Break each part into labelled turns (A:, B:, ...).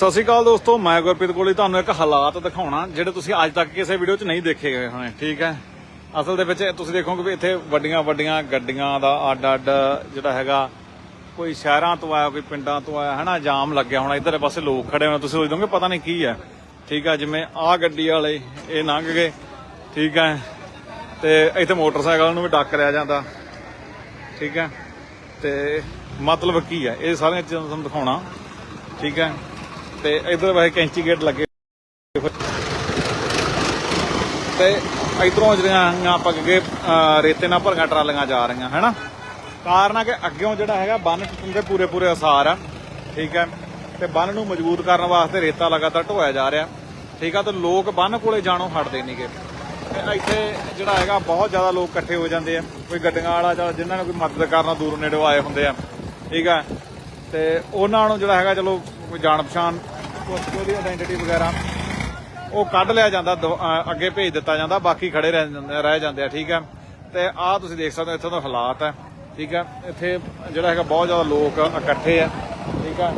A: ਸਤਿ ਸ਼੍ਰੀ ਅਕਾਲ ਦੋਸਤੋ, ਮੈਂ ਗੁਰਪ੍ਰੀਤ ਕੋਲੀ ਤੁਹਾਨੂੰ ਇੱਕ ਹਾਲਾਤ ਦਿਖਾਉਣਾ, ਜਿਹੜੇ ਤੁਸੀਂ ਅੱਜ ਤੱਕ ਕਿਸੇ ਵੀਡੀਓ 'ਚ ਨਹੀਂ ਦੇਖੇ ਗਏ ਹੋਣੇ, ਠੀਕ ਹੈ? ਅਸਲ ਦੇ ਵਿੱਚ ਤੁਸੀਂ ਦੇਖੋਗੇ ਵੀ ਇੱਥੇ ਵੱਡੀਆਂ ਵੱਡੀਆਂ ਗੱਡੀਆਂ ਦਾ ਅੱਡ ਅੱਡ ਜਿਹੜਾ ਹੈਗਾ, ਕੋਈ ਸ਼ਹਿਰਾਂ ਤੋਂ ਆਇਆ, ਕੋਈ ਪਿੰਡਾਂ ਤੋਂ ਆਇਆ, ਹਨਾ, ਜਾਮ ਲੱਗਿਆ ਹੋਣਾ, ਇਧਰਲੇ ਪਾਸੇ ਲੋਕ ਖੜੇ ਹੋਣੇ, ਤੁਸੀਂ ਸੋਚ ਸੋਚਦੋਗੇ ਪਤਾ ਨਹੀਂ ਕੀ ਹੈ। ਠੀਕ ਹੈ, ਜਿਵੇਂ ਆਹ ਗੱਡੀ ਵਾਲੇ ਇਹ ਲੰਘ ਗਏ, ਠੀਕ ਹੈ, ਤੇ ਇੱਥੇ ਮੋਟਰਸਾਈਕਲ ਨੂੰ ਵੀ ਡੱਕ ਰਿਆ ਜਾਂਦਾ, ਠੀਕ ਹੈ, ਤੇ ਮਤਲਬ ਕੀ ਹੈ? ਇਹ ਸਾਰੀਆਂ ਚੀਜ਼ਾਂ ਤੁਹਾਨੂੰ ਦਿਖਾਉਣਾ, ਠੀਕ ਹੈ। ਤੇ ਇਧਰ ਵੈਸੇ ਕੈਂਚੀ ਗੇਟ ਲੱਗੇ ਤੇ ਇਧਰੋਂ ਜਿਹੜੀਆਂ ਆਪਾਂ ਅੱਗੇ ਰੇਤੇ ਨਾਲ ਭਰੀਆਂ ਟਰਾਲੀਆਂ ਜਾ ਰਹੀਆਂ, ਹੈਨਾ? ਕਾਰਨ ਆ ਕਿ ਅੱਗਿਓਂ ਜਿਹੜਾ ਹੈਗਾ ਬੰਨ ਟੁੱਟਣ ਦੇ ਪੂਰੇ ਪੂਰੇ ਅਸਾਰ ਆ, ਠੀਕ ਹੈ? ਤੇ ਬੰਨ ਨੂੰ ਮਜ਼ਬੂਤ ਕਰਨ ਵਾਸਤੇ ਰੇਤਾ ਲਗਾਤਾਰ ਢੋਇਆ ਜਾ ਰਿਹਾ, ਠੀਕ ਆ? ਤੇ ਲੋਕ ਬੰਨ ਕੋਲੇ ਜਾਣੋਂ ਹਟਦੇ ਨਹੀਂਗੇ ਤੇ ਇੱਥੇ ਜਿਹੜਾ ਹੈਗਾ, ਬਹੁਤ ਜ਼ਿਆਦਾ ਲੋਕ ਇਕੱਠੇ ਹੋ ਜਾਂਦੇ ਆ। ਕੋਈ ਗੱਡੀਆਂ ਵਾਲਾ ਜਾਂ ਜਿਨ੍ਹਾਂ ਨੂੰ ਕੋਈ ਮਦਦ ਕਰਨਾ ਦੂਰ ਨੇੜੇ ਆਏ ਹੁੰਦੇ ਆ, ਠੀਕ ਆ? ਤੇ ਉਹਨਾਂ ਨੂੰ ਜਿਹੜਾ ਹੈਗਾ, ਚਲੋ ਕੋਈ ਜਾਣ ਪਛਾਣ, ਕੁਛ ਉਹਦੀ ਆਇਡੈਂਟੀਟੀ ਵਗੈਰਾ, ਉਹ ਕੱਢ ਲਿਆ ਜਾਂਦਾ ਦੋ- ਅੱਗੇ ਭੇਜ ਦਿੱਤਾ ਜਾਂਦਾ, ਬਾਕੀ ਖੜੇ ਰਹਿ ਜਾਂਦੇ ਰਹਿ ਜਾਂਦੇ ਆ, ਠੀਕ ਹੈ ਤੇ ਆਹ ਤੁਸੀਂ ਦੇਖ ਸਕਦੇ ਹੋ, ਇੱਥੋਂ ਦੇ ਹਾਲਾਤ ਹੈ ਠੀਕ ਹੈ ਇੱਥੇ ਜਿਹੜਾ ਹੈਗਾ ਬਹੁਤ ਜ਼ਿਆਦਾ ਲੋਕ ਇਕੱਠੇ ਆ, ਠੀਕ ਹੈ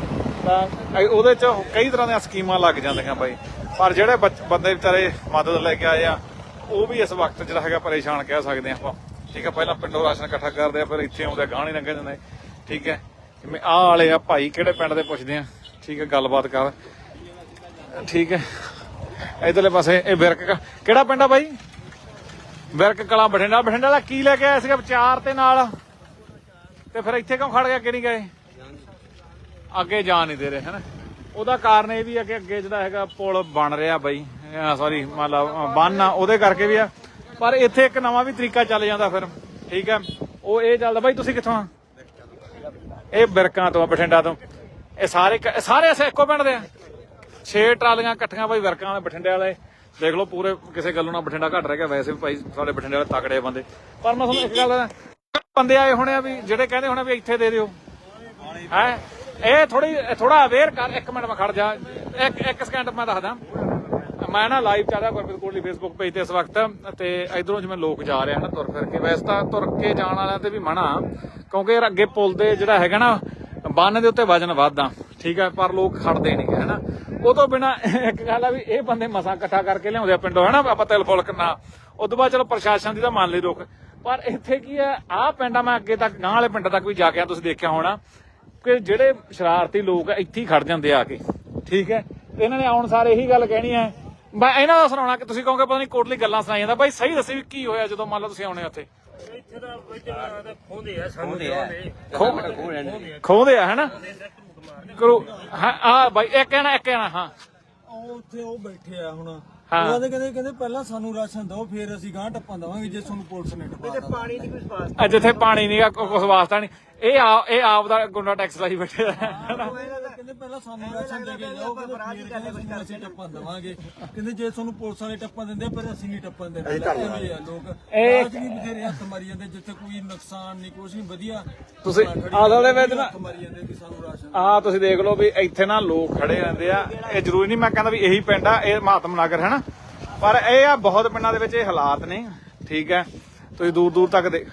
A: ਤਾਂ ਇਹ- ਉਹਦੇ ਚ ਕਈ ਤਰ੍ਹਾਂ ਦੀਆਂ ਸਕੀਮਾਂ ਲੱਗ ਜਾਂਦੀਆਂ ਬਾਈ। ਪਰ ਜਿਹੜੇ ਬੱਚ- ਬੰਦੇ ਵਿਚਾਰੇ ਮਦਦ ਲੈ ਕੇ ਆਏ ਆ, ਉਹ ਵੀ ਇਸ ਵਕਤ ਜਿਹੜਾ ਹੈਗਾ ਪਰੇਸ਼ਾਨ ਕਹਿ ਸਕਦੇ ਆ ਆਪਾਂ। ਠੀਕ ਹੈ ਪਹਿਲਾਂ ਪਿੰਡੋਂ ਰਾਸ਼ਨ ਇਕੱਠਾ ਕਰਦੇ ਆ, ਫਿਰ ਇੱਥੇ ਆਉਂਦੇ ਗਾਣੀ ਲੰਘ ਜਾਂਦੇ। ਠੀਕ ਹੈ ਜਿਵੇਂ ਆਹ ਵਾਲੇ ਆ ਭਾਈ, ਕਿਹੜੇ ਪਿੰਡ ਦੇ ਪੁੱਛਦੇ ਆ? ਠੀਕ ਹੈ, ਗੱਲਬਾਤ ਕਰ। ਠੀਕ ਹੈ। ਇਧਰਲੇ ਪਾਸੇ, ਇਹ ਵਿਰਕ ਕਿਹੜਾ ਪਿੰਡ ਆ ਬਾਈ? ਵਿਰਕ ਕਲਾ ਬਠਿੰਡਾ। ਬਠਿੰਡਾ ਦਾ ਕੀ ਲੈ ਕੇ ਆਇਆ ਸੀਗਾ ਵਿਚਾਰ ਤੇ ਨਾਲ? ਤੇ ਫਿਰ ਇੱਥੇ ਕਿਉਂ ਖੜ ਗਿਆ ਕਿ ਨਹੀਂ ਗਏ? ਅੱਗੇ ਜਾ ਨਹੀਂ ਦੇ ਰਹੇ, ਹਨ? ਉਹਦਾ ਕਾਰਨ ਇਹ ਵੀ ਆ ਕਿ ਅੱਗੇ ਜਿਹੜਾ ਹੈਗਾ ਪੁਲ ਬਣ ਰਿਹਾ ਬਾਈ। ਸੌਰੀ ਮਤਲਬ ਬੰਨ ਆ, ਉਹਦੇ ਕਰਕੇ ਵੀ ਆ। ਪਰ ਇੱਥੇ ਇੱਕ ਨਵਾਂ ਵੀ ਤਰੀਕਾ ਚੱਲ ਜਾਂਦਾ ਫਿਰ, ਠੀਕ ਹੈ? ਉਹ ਇਹ ਚੱਲਦਾ, ਬਾਈ ਤੁਸੀਂ ਕਿੱਥੋਂ ਆ? ਇਹ ਬਿਰਕਾਂ ਤੋਂ ਬਠਿੰਡਾ ਤੋਂ। ਇਹ ਸਾਰੇ ਕ- ਇਹ ਸਾਰੇ ਐਸੇ ਇੱਕੋ ਪਿੰਡ ਦੇ ਆ। ਛੇ ਟਰਾਲੀਆਂ ਇਕੱਠੀਆਂ ਬਾਈ ਵਰਕਾਂ ਵਾਲੇ ਬਠਿੰਡੇ ਵਾਲੇ। ਦੇਖ ਲਓ ਪੂਰੇ ਕਿਸੇ ਗੱਲੋਂ ਨਾਲ ਬਠਿੰਡਾ ਘਟ ਰਿਹਾ ਵੈਸੇ ਵੀ ਭਾਈ ਸਾਡੇ ਬਠਿੰਡੇ ਵਾਲੇ ਤਕੜੇ ਬੰਦੇ। ਪਰ ਮੈਂ ਤੁਹਾਨੂੰ ਇੱਕ ਗੱਲ ਦੱਸਾਂ, ਬੰਦੇ ਆਏ ਹੋਣੇ ਆ ਵੀ ਜਿਹੜੇ ਕਹਿੰਦੇ ਹੋਣੇ ਵੀ ਇੱਥੇ ਦੇ ਦਿਓ। ਹੈ? ਇਹ ਥੋੜੀ ਥੋੜਾ ਅਵੇਅਰ ਕਰ। ਇੱਕ ਮਿੰਟ ਮੈਂ ਖੜ ਜਾ। ਇੱਕ ਇੱਕ ਸਕਿੰਟ ਮੈਂ ਦੱਸਦਾ। ਮੈਂ ਨਾ ਲਾਈਵ ਚੱਲ ਰਿਹਾ ਗੁਰਪ੍ਰੀਤ ਕੋਟਲੀ ਫੇਸਬੁੱਕ ਪੇਜ ਤੇ ਇਸ ਵਕਤ। ਤੇ ਇਧਰੋਂ ਜਿਵੇਂ ਲੋਕ ਜਾ ਰਹੇ ਹਨ ਤੁਰ ਫਿਰ ਕੇ। ਵੈਸੇ ਤਾਂ ਤੁਰ ਕੇ ਜਾਣ ਵਾਲਿਆਂ ਤੇ ਵੀ ਮਨਾ। ਕਿਉਂਕਿ ਯਾਰ ਅੱਗੇ ਪੁਲ ਦੇ ਜਿਹੜਾ ਹੈਗਾ ਨਾ ਬੰਨ ਦੇ ਉੱਤੇ ਵਜਨ ਵੱਧਦਾ ਠੀਕ ਹੈ ਪਰ ਲੋਕ ਖੜਦੇ ਨਹੀਂ ਹੈਨਾ ਉਹ ਤੋਂ ਬਿਨਾ ਇੱਕ ਗੱਲ ਆ ਵੀ ਇਹ ਬੰਦੇ ਮਸਾ ਇਕੱਠਾ ਕਰਕੇ ਲਿਆਉਂਦੇ ਆ ਪਿੰਡੋਂ ਹੈਨਾ ਆਪਾਂ ਤਿਲ ਫੁਲਕ ਨਾ। ਉਸ ਬਾਅਦ ਚਲੋ ਪ੍ਰਸ਼ਾਸਨ ਦੀ ਤਾਂ ਮੰਨ ਲਈ ਰੁਕ ਪਰ ਇੱਥੇ ਕੀ ਹੈ ਆਹ ਪਿੰਡਾਂ ਮੈਂ ਅੱਗੇ ਤੱਕ ਗਾਂ ਵਾਲੇ ਪਿੰਡਾਂ ਤੱਕ ਵੀ ਜਾ ਕੇ ਆ ਤੁਸੀਂ ਦੇਖਿਆ ਹੋਣਾ ਕਿ ਜਿਹੜੇ ਸ਼ਰਾਰਤੀ ਲੋਕ ਆ, ਇੱਥੇ ਹੀ ਖੜ ਜਾਂਦੇ ਆ ਕੇ ਠੀਕ ਹੈ? ਤੇ ਇਹਨਾਂ ਨੇ ਆਉਣ ਸਾਰੇ ਇਹੀ ਗੱਲ ਕਹਿਣੀ ਹੈ। ਮੈਂ ਇਹਨਾਂ ਦਾ ਸੁਣਾਉਣਾ ਕਿ ਤੁਸੀਂ ਕਹੋਗੇ ਪਤਾ ਨਹੀਂ ਕੋਟਲੀ ਗੱਲਾਂ ਸੁਣਾਈ ਜਾਂਦਾ ਬਾਈ ਸਹੀ ਦੱਸੀ ਵੀ ਕੀ ਹੋਇਆ ਜਦੋਂ ਮੰਨ ਲਓ ਤੁਸੀਂ ਆਉਣੇ ਉੱਥੇ।
B: ਇੱਥੇ ਦਾ ਵਿਚਾਰਾ ਆ ਸਾਨੂੰ ਖੋਦੇ
A: ਖੋਹਦੇ ਆ ਹੈਨਾ? ਕਰੋ। ਹਾਂ ਆ ਬਾਈ ਇੱਕ ਕਹਿਣਾ ਇੱਕ ਕਹਿਣਾ ਹਾਂ।
C: ਉਹ ਉੱਥੇ ਉਹ ਬੈਠੇ ਆ ਹੁਣ।
A: ਹਾਂ।
C: ਉਹਨਾਂ ਦੇ ਕਹਿੰਦੇ ਕਹਿੰਦੇ ਪਹਿਲਾਂ ਸਾਨੂੰ ਰਾਸ਼ਨ ਦਿਓ ਫਿਰ ਅਸੀਂ ਗਾਂ ਟੱਪਾਂ ਦਵਾਂਗੇ ਜੇ ਤੁਹਾਨੂੰ ਪੁਲਿਸ ਨੇ ਟੱਪਾ ਦਿੱਤਾ।
B: ਪਾਣੀ ਦੀ ਕੋਈ ਸਵਾਸ
A: ਆ ਜਿੱਥੇ ਪਾਣੀ ਨਹੀਂਗਾ ਕੁਝ ਵਾਸਤਾ ਨਹੀਂ। ਇਹ ਆ ਇਹ ਆਪ ਦਾ ਗੁੰਡਾ ਟੈਕਸ ਲਾਈ ਬੈਠੇ ਆ।
C: ਕਹਿੰਦੇ ਪਹਿਲਾਂ ਸਾਨੂੰ ਰਾਸ਼ਨ ਦੇ ਕੇ ਜਾਓ ਕਹਿੰਦੇ ਅਸੀਂ ਟੱਪਾਂ ਦਵਾਂਗੇ। ਕਹਿੰਦੇ ਜੇ ਤੁਹਾਨੂੰ ਪੁਲਿਸ ਵਾਲੇ ਟੱਪਾਂ ਦਿੰਦੇ ਫਿਰ ਅਸੀਂ ਨਹੀਂ ਟੱਪਾਂ ਦਿੰਦੇ ਆ ਲੋਕ
A: ਇਹ-
C: ਅੱਜ ਵੀ ਬਥੇਰੇ ਹੱਥ ਮਾਰੀ ਜਾਂਦੇ ਜਿੱਥੇ ਕੋਈ ਨੁਕਸਾਨ ਨਹੀਂ ਕੁਛ ਨਹੀਂ ਵਧੀਆ।
A: ਤੁਸੀਂ ਅਸਲ ਦੇ ਵਿੱਚ ਨਾ
C: ਹੱਥ ਮਾਰੀ ਜਾਂਦੇ ਕਿ ਸਾਨੂੰ ਰਾਸ਼ਨ
A: ਆ ਤੁਸੀਂ ਦੇਖ ਲਓ ਵੀ ਇੱਥੇ ਨਾ ਲੋਕ ਖੜੇ ਰਹਿੰਦੇ ਆ। ਇਹ ਜ਼ਰੂਰੀ ਨਹੀਂ ਮੈਂ ਕਹਿੰਦਾ ਵੀ ਇਹੀ ਪਿੰਡ ਆ ਇਹ ਮਹਾਤਮ ਨਗਰ ਹੈ ਨਾ ਪਰ ਇਹ ਆ ਬਹੁਤ ਪਿੰਡਾਂ ਦੇ ਵਿੱਚ ਇਹ ਹਾਲਾਤ ਨੇ। ਠੀਕ ਹੈ ਤੁਸੀਂ ਦੂਰ ਦੂਰ ਤੱਕ ਦੇ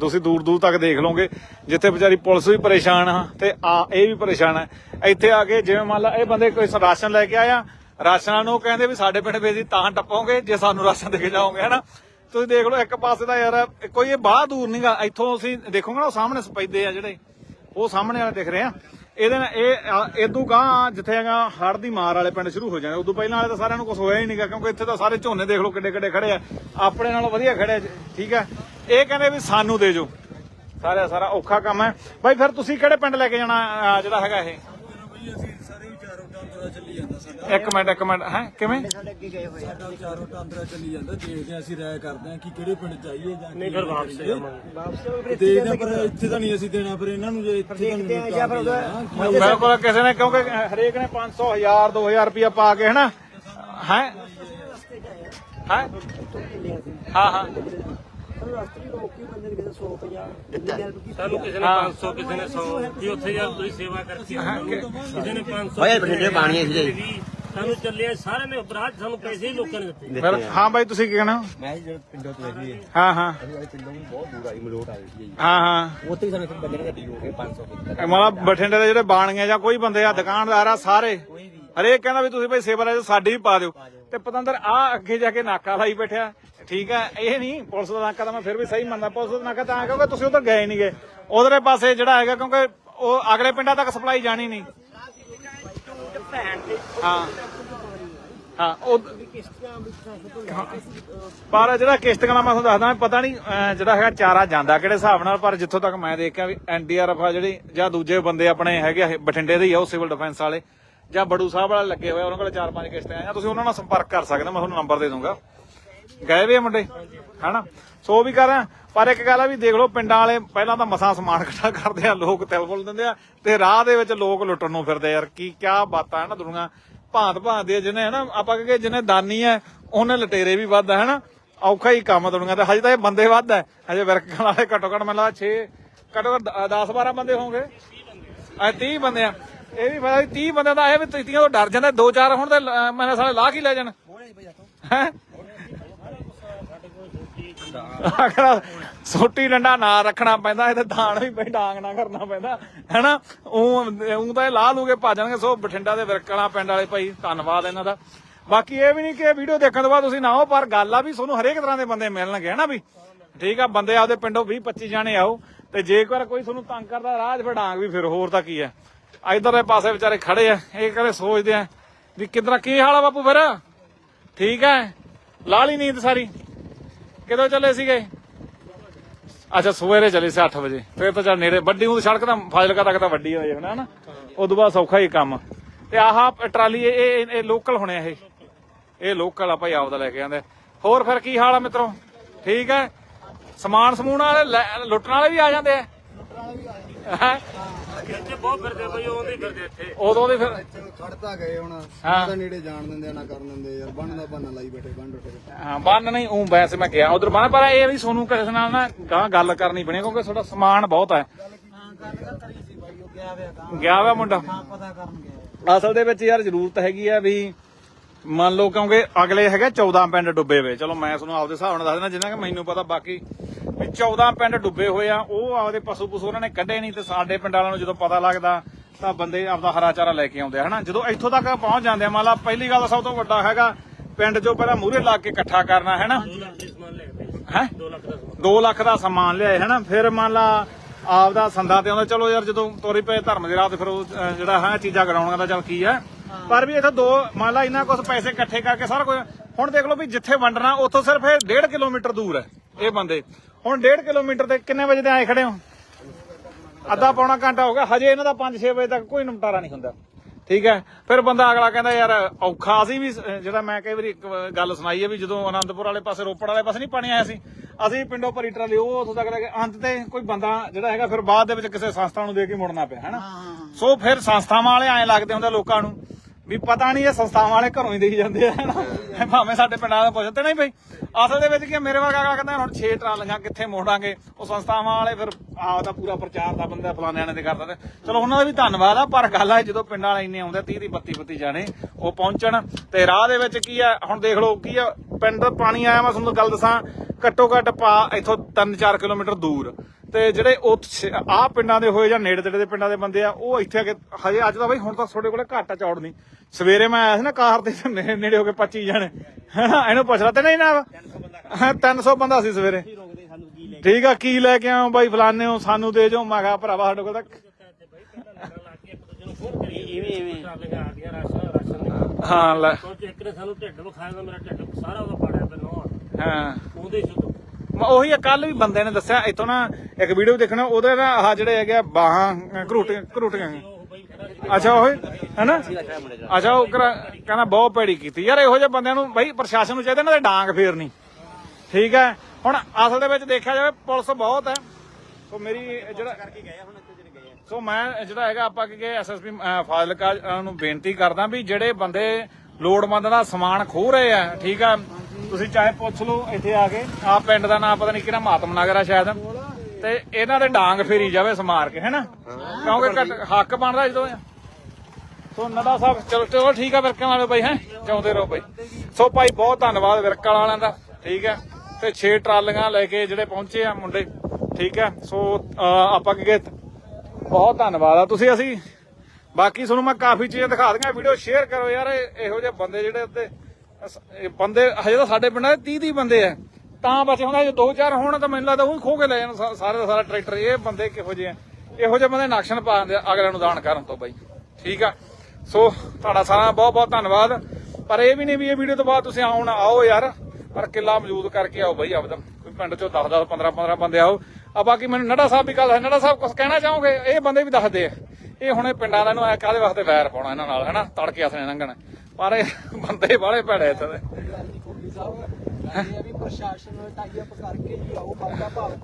A: ਤੁਸੀਂ ਦੂਰ ਦੂਰ ਤੱਕ ਦੇਖ ਲਓਗੇ, ਜਿੱਥੇ ਵਿਚਾਰੀ ਪੁਲਿਸ ਵੀ ਪਰੇਸ਼ਾਨ ਆ ਤੇ ਆ, ਇਹ ਵੀ ਪਰੇਸ਼ਾਨ ਆ। ਇੱਥੇ ਆ ਕੇ ਜਿਵੇਂ ਮੰਨ ਲਾ, ਇਹ ਬੰਦੇ ਕੋਈ ਰਾਸ਼ਨ ਲੈ ਕੇ ਆਇਆ, ਰਾਸ਼ਨਾਂ ਨੂੰ ਕਹਿੰਦੇ ਵੀ ਸਾਡੇ ਪਿੰਡ ਵੇਦੀ ਤਾਂ ਟੱਪੋਗੇ ਜੇ ਸਾਨੂੰ ਰਾਸ਼ਨ ਦੇ ਕੇ ਜਾਓਗੇ, ਹਨਾ? ਤੁਸੀਂ ਦੇਖ ਲਓ, ਇੱਕ ਪਾਸੇ ਦਾ ਯਾਰ, ਕੋਈ ਇਹ ਬਾਹਰ ਦੂਰ ਨਹੀਂਗਾ ਇੱਥੋਂ ਅਸੀਂ ਦੇਖੋਗੇ ਨਾ, ਉਹ ਸਾਹਮਣੇ ਸਪੈਦੇ ਆ ਜਿਹੜੇ, ਉਹ ਸਾਹਮਣੇ ਵਾਲੇ ਦਿਖ ਰਹੇ ਆ। ਇਹਦੇ ਨਾਲ ਇਹ ਇਦੋਂ ਗਾਂ ਜਿੱਥੇ ਹੈਗਾ ਹੜ ਦੀ ਮਾਰ ਵਾਲੇ ਪਿੰਡ ਸ਼ੁਰੂ ਹੋ ਜਾਣੇ। ਉਦੋਂ ਪਹਿਲਾਂ ਵਾਲੇ ਤਾਂ ਸਾਰਿਆਂ ਨੂੰ ਕੁਝ ਹੋਇਆ ਹੀ ਨਹੀਂਗਾ, ਕਿਉਂਕਿ ਇੱਥੇ ਤਾਂ ਸਾਰੇ ਝੋਨੇ ਦੇਖ ਲਓ ਕਿੱਡੇ ਕਿੱਡੇ ਖੜੇ ਆ। ਆਪਣੇ ਨਾਲੋਂ ਵਧੀਆ ਖੜੇ ਠੀਕ ਹੈ ਇਹ ਕਹਿੰਦੇ ਵੀ ਸਾਨੂੰ ਦੇ ਜੋ। ਸਾਰਾ ਸਾਰਾ ਔਖਾ ਕੰਮ ਹੈ। ਬਾਈ, ਫਿਰ ਤੁਸੀਂ ਕਿਹੜੇ ਪਿੰਡ ਲੈ ਕੇ ਜਾਣਾ ਜਿਹੜਾ ਹੈਗਾ ਇਹ
C: ਬਈ ਅਸੀਂ ਸਾਰੇ ਵਿਚਾਰੋ ਟਾਂਦਰਾ ਚੱਲੀ ਜਾਂਦਾ ਸਾਡਾ।
A: ਇੱਕ ਮਿੰਟ ਇੱਕ ਮਿੰਟ ਹੈ? ਕਿਵੇਂ?
C: ਸਾਡਾ ਵਿਚਾਰੋ ਟਾਂਦਰਾ ਚੱਲੀ ਜਾਂਦਾ। ਦੇਖਦੇ ਹਾਂ ਅਸੀਂ ਰਾਏ ਕਰਦੇ ਹਾਂ ਕਿ ਕਿਹੜੇ ਪਿੰਡ ਜਾਈਏ ਜਾਂ ਨਹੀਂ
B: ਫਿਰ ਵਾਪਸ
C: ਦੇਖਦੇ ਹਾਂ, ਪਰ ਇੱਥੇ ਤਾਂ ਨਹੀਂ ਅਸੀਂ ਦੇਣਾ ਫਿਰ ਇਹਨਾਂ ਨੂੰ ਜੇ ਇੱਥੇ ਦੇਖਦੇ ਆ ਜਾਂ ਫਿਰ
A: ਬਿਲਕੁਲ ਕਿਸੇ ਨੇ ਕਿਉਂਕਿ ਹਰੇਕ ਨੇ 500 1000 2000 ਰੁਪਇਆ ਪਾ ਕੇ ਹਨਾ ਹੈ? ਹੈ? ਹਾਂ ਹਾਂ।
B: ਸਾਨੂੰ ਕਿਸੇ ਨੇ 500 ਕਿਸੇ ਨੇ 100 ਜੀ ਉੱਥੇ ਯਾਰ ਤੁਸੀਂ ਸੇਵਾ ਕਰਕੇ ਕਿਸੇ ਨੇ 500
D: ਓਏ ਬਠਿੰਡੇ ਪਾਣੀ ਹੈ ਜੀ
B: ਸਾਨੂੰ ਚੱਲਿਆ ਸਾਰੇ ਨੇ ਬਰਾਜ ਸਾਨੂੰ ਪੈਸੇ ਹੀ ਲੋਕਾਂ ਨੇ ਦਿੱਤੇ।
A: ਫਿਰ ਹਾਂ ਬਾਈ ਤੁਸੀਂ ਕੀ ਕਹਿਣਾ?
D: ਮੈਂ ਜਿਹੜਾ ਪਿੰਡੋਂ ਤੋਂ ਆਈ
A: ਹਾਂ ਹਾਂ।
D: ਅਸੀਂ ਵਾਲੇ ਪਿੰਡੋਂ ਵੀ ਬਹੁਤ ਦੂਰ ਆਈ ਮਲੋਟ ਆਈ ਸੀ ਜੀ।
A: ਹਾਂ ਹਾਂ।
D: ਉੱਥੇ ਵੀ ਸਾਨੂੰ ਇੱਕ ਬੰਦੇ ਨੇ ਗੱਡੀ ਹੋ ਕੇ 500 ਰੁਪਏ
A: ਇਹ ਮਤਲਬ ਬਠਿੰਡੇ ਦੇ ਜਿਹੜੇ ਬਾਣੀਆਂ ਜਾਂ ਕੋਈ ਬੰਦੇ ਆ ਦੁਕਾਨਦਾਰ ਆ ਸਾਰੇ।
D: ਕੋਈ ਵੀ।
A: ਹਰੇਕ ਕਹਿੰਦਾ ਵੀ ਤੁਸੀਂ ਭਾਈ ਸੇਵਾ ਲੈ ਜਾਓ ਸਾਡੀ ਵੀ ਪਾ ਦਿਓ। ਤੇ ਪਤੰਦਰ ਆ ਅੱਗੇ ਜਾ ਕੇ ਨਾਕਾ ਲਾਈ ਬੈਠਿਆ। ਠੀਕ ਹੈ ਇਹ ਨਹੀਂ ਪੁਲਿਸ ਦਾ ਨਾਕਾ ਤਾਂ ਮੈਂ ਫਿਰ ਵੀ ਸਹੀ ਮੰਨਦਾ ਪੁਲਿਸ ਦਾ ਨਾਕਾ ਤਾਂ ਕਿਉਂਕਿ ਤੁਸੀਂ ਉਧਰ ਗਏ ਨਹੀਂ ਗਏ ਉਧਰੇ ਪਾਸੇ ਜਿਹੜਾ ਹੈਗਾ ਕਿਉਂਕਿ ਉਹ ਅਗਲੇ ਪਿੰਡਾਂ ਤੱਕ ਸਪਲਾਈ ਜਾਣੀ ਨਹੀਂ। ਹਾਂ ਹਾਂ ਉਹ ਪਰ ਜਿਹੜਾ ਕਿਸ਼ਤੀਆਂ ਮੈਂ ਤੁਹਾਨੂੰ ਦੱਸਦਾ ਪਤਾ ਨਹੀਂ ਜਿਹੜਾ ਹੈਗਾ ਚਾਰਾ ਜਾਂਦਾ ਕਿਹੜੇ ਹਿਸਾਬ ਨਾਲ ਪਰ ਜਿੱਥੋਂ ਤੱਕ ਮੈਂ ਦੇਖਿਆ ਵੀ ਐਨਡੀਆਰਐਫ ਆ ਜਿਹੜੀ ਜਾਂ ਦੂਜੇ ਬੰਦੇ ਆਪਣੇ ਹੈਗੇ ਬਠਿੰਡੇ ਦੇ ਹੀ ਆ ਉਹ ਸਿਵਲ ਡਿਫੈਂਸ ਵਾਲੇ ਜਾਂ ਬੜੂ ਸਾਹਿਬ ਵਾਲੇ ਲੱਗੇ ਹੋਏ ਉਹਨਾਂ ਕੋਲ ਚਾਰ ਪੰਜ ਕਿਸ਼ਤੀਆਂ ਆ ਤੁਸੀਂ ਉਹਨਾਂ ਨਾਲ ਸੰਪਰਕ ਕਰ ਸਕਦੇ ਹੋ, ਮੈਂ ਤੁਹਾਨੂੰ ਨੰਬਰ ਦੇ ਦੂੰਗਾ ਗਏ ਵੀ ਆ ਮੁੰਡੇ? ਹਨਾ? ਸੋ ਵੀ ਕਰ ਪਰ ਇੱਕ ਗੱਲ ਆ ਵੀ ਦੇਖ ਲਓ ਪਿੰਡਾਂ ਵਾਲੇ ਪਹਿਲਾਂ ਤਾਂ ਮਸਾਂ ਸਮਾਨ ਇਕੱਠਾ ਕਰਦੇ ਆ ਲੋਕ ਤਿਲ ਫੁੱਲ ਦਿੰਦੇ ਆ ਤੇ ਰਾਹ ਦੇ ਵਿੱਚ ਲੋਕ ਲੁੱਟਣ ਨੂੰ ਫਿਰਦੇ ਯਾਰ ਕੀ ਕਿਆ ਬਾਤਾਂ ਹੈ ਨਾ ਦੁਨੀਆ। ਭਾਂਤ ਭਾਂਤ ਦੇ ਜਿਹਨੇ ਹਨਾ ਆਪਾਂ ਕਹੇ ਜਿਹਨੇ ਦਾਨੀ ਹੈ ਉਹਨੇ ਲਟੇਰੇ ਵੀ ਵੱਧ ਹੈ ਹਨਾ। ਔਖਾ ਹੀ ਕੰਮ ਦੁਨੀਆ ਤੇ ਹਜੇ ਤਾਂ ਇਹ ਬੰਦੇ ਵੱਧ ਹੈ ਹਜੇ ਵਰਕਣ ਵਾਲੇ ਘੱਟੋ ਘੱਟ ਮੈਨੂੰ ਲੱਗਦਾ 6 ਘੱਟੋ ਘੱਟ 10 12 ਬੰਦੇ ਹੋਣਗੇ। ਆ 30 ਬੰਦੇ ਆ। ਇਹ ਵੀ ਪਤਾ 30 ਬੰਦੇ ਦਾ ਇਹ ਵੀ ਤੀਤੀਆਂ ਤੋਂ ਡਰ ਜਾਂਦੇ ਦੋ ਚਾਰ ਹੁਣ ਤੇ ਮੈਨੇ ਸਾਲੇ ਲਾਹ ਕੀ ਲੈ ਜਾਣ। ਹੈ? ਆਖਣਾ ਸੋਟੀ ਡੰਡਾ ਨਾ ਰੱਖਣਾ ਪੈਂਦਾ, ਇਹ ਤੇ ਦਾਣ ਵੀ ਪਈ ਡਾਂਗ ਨਾ ਕਰਨਾ ਪੈਂਦਾ, ਹੈਨਾ? ਉਹ ਉਹ ਤਾਂ ਇਹ ਲਾ ਲੂਗੇ, ਭੱਜ ਸੋ ਬਠਿੰਡਾ ਦੇ ਵਿਰਕਲਾ ਪਿੰਡ ਵਾਲੇ ਭਾਈ, ਧੰਨਵਾਦ ਇਹਨਾਂ ਦਾ। ਬਾਕੀ ਇਹ ਵੀ ਨਹੀਂ ਕਿ ਵੀਡੀਓ ਦੇਖਣ ਤੋਂ ਬਾਅਦ ਤੁਸੀਂ ਨਾ ਆਓ, ਪਰ ਗੱਲ ਆ ਵੀ ਤੁਹਾਨੂੰ ਹਰੇਕ ਤਰ੍ਹਾਂ ਦੇ ਬੰਦੇ ਮਿਲਣਗੇ, ਹਨਾ ਵੀ? ਠੀਕ ਆ, ਬੰਦੇ ਆਪਦੇ ਪਿੰਡੋਂ 20 25 ਜਾਣੇ ਆਓ, ਤੇ ਜੇਕਰ ਕੋਈ ਤੁਹਾਨੂੰ ਤੰਗ ਕਰਦਾ, ਰਾਹ 'ਚ ਫਿਰ ਡਾਂਗ ਵੀ ਫਿਰ, ਹੋਰ ਤਾਂ ਕੀ ਆ? ਇਧਰਲੇ ਪਾਸੇ ਵਿਚਾਰੇ ਖੜੇ ਆ, ਇਹ ਕਦੇ ਸੋਚਦੇ ਆ ਵੀ ਕਿਦਾਂ ਕੀ ਹਾਲ ਆ ਬਾਪੂ ਫਿਰ? ਠੀਕ ਹੈ ਲਾ ਲਈ ਨੀਂਦ ਸਾਰੀ। ਕਿਦੋਂ ਚੱਲੇ ਸੀਗੇ? ਅੱਛਾ, ਸਵੇਰੇ ਚੱਲੇ ਸੀ 8 ਵਜੇ। ਫਿਰ ਤਾਂ ਚੱਲ ਨੇੜੇ, ਵੱਡੀ ਉਹ ਸੜਕ ਤਾਂ ਫਾਜ਼ਿਲਕਾ ਤੱਕ ਤਾਂ ਵੱਡੀ ਹੋਈ ਹੈ ਨਾ ਉਦੋਂ ਬਾਅਦ ਸੌਖਾ ਹੀ ਕੰਮ। ਤੇ ਆਹ ਟਰਾਲੀ, ਇਹ ਇਹ ਲੋਕਲ ਹੋਣੇ ਆ ਇਹ। ਇਹ ਲੋਕਲ ਆ ਭਾਈ ਆਪਦਾ ਲੈ ਕੇ ਆਂਦੇ ਹੋਰ ਫਿਰ ਕੀ ਹਾਲ ਆ ਮਿੱਤਰੋ? ਠੀਕ ਹੈ ਸਮਾਨ ਸਮੂਨ ਵਾਲੇ ਲੈ- ਲੁੱਟਣ ਵਾਲੇ ਵੀ ਆ ਜਾਂਦੇ ਆ? ਹੈਂ?
B: ਇੱਥੇ ਬਹੁਤ ਫਿਰਦੇ ਬਈ ਉਹਦੇ ਫਿਰਦੇ ਇੱਥੇ।
A: ਉਦੋਂ ਦੇ ਫਿਰ
E: ਖੜਤਾ ਗਏ ਹੁਣ।
A: ਹਾਂ।
E: ਨੇੜੇ ਜਾਣ ਦਿੰਦੇ ਆ ਨਾ ਕਰਨ ਦਿੰਦੇ ਯਾਰ ਬੰਨ ਦਾ ਬੰਨ ਲਾਈ ਬੈਠੇ ਬੰਨ ਟੁੱਟੇ
A: ਹਾਂ ਬੰਨ ਨਹੀਂ ਉਹ ਵੈਸੇ ਮੈਂ ਗਿਆ। ਉਧਰ ਬੰਨ ਪਰ ਇਹ ਵੀ ਸੋਨੂੰ ਕਿਸੇ ਨਾਲ ਨਾ ਗਾਂ ਗੱਲ ਕਰਨੀ ਬਣੀ ਕਿਉਂਕਿ ਤੁਹਾਡਾ ਸਮਾਨ ਬਹੁਤ ਹੈ। ਗਿਆ ਵਾ ਮੁੰਡਾ।
C: ਪਤਾ ਕਰਨ ਗਿਆ
A: ਅਸਲ ਦੇ ਵਿੱਚ ਯਾਰ ਜ਼ਰੂਰਤ ਹੈਗੀ ਆ ਵੀ ਮੰਨ ਲਓ ਕਿਉਂਕਿ ਅਗਲੇ ਹੈਗੇ 14 ਪਿੰਡ ਡੁੱਬੇ ਹੋਏ ਚਲੋ ਮੈਂ ਤੁਹਾਨੂੰ ਆਪਦੇ ਹਿਸਾਬ ਨਾਲ ਦੱਸ ਦਿੰਦਾ ਜਿੰਨਾ ਕਿ ਮੈਨੂੰ ਪਤਾ ਬਾਕੀ ਵੀ 14 ਪਿੰਡ ਡੁੱਬੇ ਹੋਏ ਆ ਉਹ ਆਪਦੇ ਪਸ਼ੂ ਪਸ਼ੂ ਉਹਨਾਂ ਨੇ ਕੱਢੇ ਨਹੀਂ ਤੇ ਸਾਡੇ ਪਿੰਡ ਵਾਲਿਆਂ ਨੂੰ ਜਦੋਂ ਪਤਾ ਲੱਗਦਾ ਤਾਂ ਬੰਦੇ ਆਪਦਾ ਹਰਾ ਚਾਰਾ ਲੈ ਕੇ ਆਉਂਦੇ ਹਨਾ? ਜਦੋਂ ਇੱਥੋਂ ਤੱਕ ਪਹੁੰਚ ਜਾਂਦੇ ਆ ਮੰਨ ਲਾ ਪਹਿਲੀ ਗੱਲ ਸਭ ਤੋਂ ਵੱਡਾ ਹੈਗਾ ਪਿੰਡ ਚੋਂ ਪਹਿਲਾਂ ਮੂਹਰੇ ਲਾ ਕੇ ਇਕੱਠਾ ਕਰਨਾ ਹੈ ਨਾ
B: 2 ਲੱਖ ਦੇ ਸਮਾਨ ਲੈ ਗਏ
A: ਹੈ?
B: 2 ਲੱਖ ਦਾ ਸਮਾਨ।
A: 2 ਲੱਖ ਦਾ ਸਮਾਨ ਲਿਆਏ ਹਨਾ? ਫਿਰ ਮੰਨ ਲਾ ਆਪਦਾ ਸੰਦਾ ਤੇ ਆਉਂਦਾ ਚਲੋ ਯਾਰ ਜਦੋਂ ਤੋਰੀ ਪਏ ਧਰਮ ਦੇ ਰਾਹ ਤੇ ਫਿਰ ਉਹ ਜਿਹੜਾ ਹੈ ਚੀਜ਼ਾਂ ਕਰਾਉਣੀਆਂ ਦਾ ਚੱਲ ਕੀ ਹੈ? ਪਰ ਵੀ ਇੱਥੇ ਦੋ ਮੰਨ ਲਾ ਇੰਨਾ ਕੁਝ ਪੈਸੇ ਇਕੱਠੇ ਕਰਕੇ ਸਾਰਾ ਕੁਝ ਹੁਣ ਦੇਖ ਲਓ ਵੀ ਜਿੱਥੇ ਵੰਡਣਾ ਉੱਥੋਂ ਸਿਰਫ ਇਹ 1.5 ਕਿਲੋਮੀਟਰ ਦੂਰ ਹੈ ਇਹ ਬੰਦੇ। ਹੁਣ 1.5 ਕਿਲੋਮੀਟਰ ਤੇ ਕਿੰਨੇ ਵਜੇ ਦੇ ਆਏ ਖੜੇ ਹੋ? ਅੱਧਾ ਪੌਣਾ ਘੰਟਾ ਹੋ ਗਿਆ ਹਜੇ ਇਹਨਾਂ ਦਾ 5-6 ਵਜੇ ਤੱਕ ਕੋਈ ਨਿਮਟਾਰਾ ਨਹੀਂ ਹੁੰਦਾ। ਠੀਕ ਹੈ ਫਿਰ ਬੰਦਾ ਅਗਲਾ ਕਹਿੰਦਾ ਯਾਰ ਔਖਾ ਸੀ ਵੀ ਜਿਹੜਾ ਮੈਂ ਕਈ ਵਾਰੀ ਇੱਕ ਗੱਲ ਸੁਣਾਈ ਹੈ ਵੀ ਜਦੋਂ ਆਨੰਦਪੁਰ ਵਾਲੇ ਪਾਸੇ ਰੋਪੜ ਵਾਲੇ ਪਾਸੇ ਨਹੀਂ ਪਾਣੀ ਆਇਆ ਸੀ ਅਸੀਂ ਪਿੰਡੋਂ ਭਰੀ ਟਰਾਲੀ ਉਹ ਉੱਥੋਂ ਤੱਕ ਲੈ ਕੇ ਅੰਤ ਤੇ ਕੋਈ ਬੰਦਾ ਜਿਹੜਾ ਹੈਗਾ ਫਿਰ ਬਾਅਦ ਦੇ ਵਿੱਚ ਕਿਸੇ ਸੰਸਥਾ ਨੂੰ ਦੇ ਕੇ ਮੁੜਨਾ ਪਿਆ ਹੈਨਾ? ਸੋ ਫਿਰ ਸੰਸਥਾਵਾਂ ਵਾਲੇ ਐਂ ਲੱਗਦੇ ਹੁੰਦੇ ਲੋਕਾਂ ਨੂੰ ਵੀ ਪਤਾ ਨਹੀਂ ਇਹ ਸੰਸਥਾਵਾਂ ਵਾਲੇ ਘਰੋਂ ਹੀ ਦੇਈ ਜਾਂਦੇ ਆ ਹਨਾ? ਭਾਵੇਂ ਸਾਡੇ ਪਿੰਡਾਂ ਦੇ ਪੁੱਛਦੇ ਨਹੀਂ ਬਈ ਅਸਲ ਦੇ ਵਿੱਚ ਕੀ ਮੇਰੇ ਵਰਗਾ ਕਹਿੰਦਾ ਹੁਣ 6 ਟਰਾਲੀਆਂ ਕਿੱਥੇ ਮੋੜਾਂਗੇ? ਉਹ ਸੰਸਥਾਵਾਂ ਵਾਲੇ ਫਿਰ ਆਪ ਦਾ ਪੂਰਾ ਪ੍ਰਚਾਰ ਦਾ ਬੰਦਾ ਫਲਾਣਿਆਂ ਨੇ ਤੇ ਕਰਦਾ ਤੇ। ਚਲੋ ਉਹਨਾਂ ਦਾ ਵੀ ਧੰਨਵਾਦ ਆ ਪਰ ਗੱਲ ਆ ਜਦੋਂ ਪਿੰਡਾਂ ਵਾਲੇ ਇੰਨੇ ਆਉਂਦੇ 30 ਦੀ 32 32 ਜਾਣੇ ਉਹ ਪਹੁੰਚਣ। ਤੇ ਰਾਹ ਦੇ ਵਿੱਚ ਕੀ ਆ ਹੁਣ ਦੇਖ ਲਓ ਕੀ ਆ ਪਿੰਡ ਪਾਣੀ ਆਇਆ ਮੈਂ ਤੁਹਾਨੂੰ ਗੱਲ ਦੱਸਾਂ ਘੱਟੋ ਘੱਟ ਪਾ ਇੱਥੋਂ 3-4 ਕਿਲੋਮੀਟਰ ਦੂਰ। ਤੇ ਜਿਹੜੇ ਆ ਪਿੰਡਾਂ ਦੇ ਹੋਏ ਜਾਂ ਨੇੜੇ ਤੇੜੇ ਦੇ ਪਿੰਡਾਂ ਦੇ ਬੰਦੇ ਆ ਉਹ ਇੱਥੇ ਆ ਕੇ ਹਜੇ ਅੱਜ ਤਾਂ ਬਈ ਹੁਣ ਤਾਂ ਤੁਹਾਡੇ ਕੋਲੇ ਘੱਟ ਚੌੜ ਨਹੀਂ। ਸਵੇਰੇ ਮੈਂ ਆਇਆ ਸੀ ਨਾ ਕਾਰ ਤੇ ਨੇੜੇ ਹੋ ਕੇ 25 ਜਣੇ। ਹਨਾ ਇਹਨੂੰ ਪੁੱਛ ਲਾ ਤੇ ਨਹੀਂ ਨਾ ਹਾਂ 300 ਬੰਦਾ ਸੀ ਸਵੇਰੇ। ਠੀਕ ਆ ਕੀ ਲੈ ਕੇ ਆਉਂ ਬਾਈ ਫਲਾਣੇ ਹੋ ਸਾਨੂੰ ਦੇ ਜਾਓ। ਮੈਂ ਕਿਹਾ ਭਰਾਵਾ ਸਾਡੇ ਕੋਲ ਤਾਂ ਹਾਂ ਲੈ।
B: ਇੱਕ ਨੇ ਸਾਨੂੰ ਢਿੱਡ ਵਿਖਾਇਆ ਮੇਰਾ ਢਿੱਡ ਸਾਰਾ ਉਹਦਾ ਪਾੜਿਆ ਨੌ
A: ਹਾਂ।
B: ਉਹਦੇ ਸ਼ੁੱਧ
A: ਉਹੀ ਕੱਲ ਵੀ ਬੰਦੇ ਨੇ ਦੱਸਿਆ ਇਤੋਂ ਨਾ ਇੱਕ ਵੀਡੀਓ ਦੇਖਣਾ ਉਹਦੇ ਨਾ ਆਹ ਜਿਹੜੇ ਹੈਗੇ ਬਾਹਾਂ ਘਰੂਟ ਘਰੂਟੀਆਂ ਅੱਛਾ ਉਹ ਹੈਨਾ? ਅੱਛਾ ਉਹ ਕਹਿੰਦਾ ਬਹੁਤ ਭੈੜੀ ਕੀਤੀ। ਯਾਰ ਇਹੋ ਜਿਹੇ ਬੰਦਿਆਂ ਨੂੰ ਬਈ ਪ੍ਰਸ਼ਾਸਨ ਨੂੰ ਚਾਹੀਦਾ ਇਹਨਾਂ ਦੇ ਡਾਂਗ ਫੇਰਨੀ। ਠੀਕ ਹੈ? ਹੁਣ ਅਸਲ ਦੇ ਵਿੱਚ ਦੇਖਿਆ ਜਾਵੇ ਪੁਲਿਸ ਬਹੁਤ ਹੈ। ਸੋ ਮੇਰੀ ਜਿਹੜਾ ਸੋ ਮੈਂ ਜਿਹੜਾ ਹੈਗਾ ਆਪਾਂ ਕਿ ਐਸਐਸਪੀ ਫਾਜ਼ਿਲਕਾ ਅਹ, ਨੂੰ ਬੇਨਤੀ ਕਰਦਾ ਵੀ ਜਿਹੜੇ ਬੰਦੇ ਲੋੜਵੰਦ ਦਾ ਸਮਾਨ ਖੋਹ ਰਹੇ ਆ ਠੀਕ ਆ ਤੁਸੀਂ ਚਾਹੇ ਪੁੱਛ ਲਓ ਇੱਥੇ ਆ ਕੇ। ਆ ਪਿੰਡ ਦਾ ਨਾਮ ਪਤਾ ਨਹੀਂ ਕਿਹੜਾ ਮਾਤਮ ਨਗਰ ਆ ਸ਼ਾਇਦ। ਤੇ ਇਹਨਾਂ ਦੇ ਡਾਂਗ ਫੇਰੀ ਜਾਵੇ ਸਮਾਰ ਕੇ ਹੈਨਾ? ਕਿਉਂਕਿ ਘੱਟ- ਹੱਕ ਬਣਦਾ ਜਦੋਂ ਸੋ ਨਦਾ ਸਾਹਿਬ ਚਲੋ ਚਲੋ ਠੀਕ ਆ ਵਿਰਕਾਂ ਵਾਲੇ ਬਾਈ ਹੈ? ਚਾਉਂਦੇ ਰਹੋ ਬਾਈ। ਸੋ ਭਾਈ ਬਹੁਤ ਧੰਨਵਾਦ ਵਿਰਕਾਂ ਵਾਲਿਆਂ ਦਾ ਠੀਕ ਹੈ ਤੇ 6 ਟਰਾਲੀਆਂ ਲੈ ਕੇ ਜਿਹੜੇ ਪਹੁੰਚੇ ਆ ਮੁੰਡੇ ਠੀਕ ਹੈ ਸੋ ਅਹ, ਆਪਾਂ ਕੀ ਬਹੁਤ ਧੰਨਵਾਦ ਆ ਤੁਸੀਂ ਅਸੀਂ। ਬਾਕੀ ਤੁਹਾਨੂੰ ਮੈਂ ਕਾਫੀ ਚੀਜ਼ਾਂ ਦਿਖਾ ਦਿਆਂ ਵੀਡੀਓ ਸ਼ੇਅਰ ਕਰੋ ਯਾਰ ਇਹ- ਇਹੋ ਜਿਹੇ ਬੰਦੇ ਜਿਹੜੇ ਉੱਤੇ ਇਹ ਬੰਦੇ, ਹਜੇ ਤਾਂ ਸਾਡੇ ਪਿੰਡਾਂ ਦੇ 30 30 ਬੰਦੇ ਆ। ਤਾਂ ਬਚੇ ਹੁੰਦਾ ਜੇ ਦੋ ਚਾਰ ਹੋਣ ਤਾਂ ਮੈਨੂੰ ਲੱਗਦਾ ਉਹ ਖੋ ਕੇ ਲੈ ਜਾਣ ਸਾਰੇ ਦਾ ਸਾਰਾ ਟਰੈਕਟਰ। ਇਹ ਬੰਦੇ ਕਿਹੋ ਜਿਹੇ ਆ? ਇਹੋ ਜਿਹੇ ਬੰਦੇ ਨਕਸ਼ਨ ਪਾ ਦਿੰਦੇ ਆ ਨੂੰ ਦਾਨ ਕਰਨ ਤੋਂ ਬਾਈ। ਠੀਕ ਆ? ਸੋ, ਤੁਹਾਡਾ ਸਾਰਾ ਬਹੁਤ ਬਹੁਤ ਧੰਨਵਾਦ। ਪਰ ਇਹ ਵੀ ਨਹੀਂ ਵੀ ਇਹ ਵੀਡੀਓ ਤੋਂ ਬਾਅਦ ਤੁਸੀਂ ਆਉਣ, ਆਓ ਯਾਰ। ਪਰ ਕਿੱਲਾ ਮੌਜੂਦ ਕਰਕੇ ਆਓ ਬਾਈ, ਆਪਦਾ। ਕੋਈ ਪਿੰਡ ਚੋਂ 10 10 15 15 ਬੰਦੇ ਆਓ। ਆ ਬਾਕੀ ਮੈਨੂੰ ਨੜਾ ਸਾਹਿਬ ਵੀ ਗੱਲ ਹੈ ਨੜਾ ਸਾਹਿਬ ਕੁਝ ਕਹਿਣਾ ਚਾਹੋਗੇ? ਇਹ ਬੰਦੇ ਵੀ ਦੱਸਦੇ ਆ। ਇਹ ਹੁਣੇ ਪਿੰਡਾਂ ਦਾ ਨੂੰ ਕਾਦੇ ਵਾਸਤੇ ਵੈਰ ਪਾਉਣਾ ਇਹਨਾਂ ਨਾਲ, ਹੈਨਾ? ਤੜਕੇ ਆਸਣੇ ਲੰਘਣ। ਪਰ ਇਹ ਬੰਦੇ ਬਾਹਲੇ ਭੈੜੇ ਇੱਥੇ ਦੇ।
C: ਵੀ ਪ੍ਰਸ਼ਾਸਨ ਨਾਲ ਕਰਕੇ ਹੀ ਆਓ, ਬਾਬਾ ਭਾਵ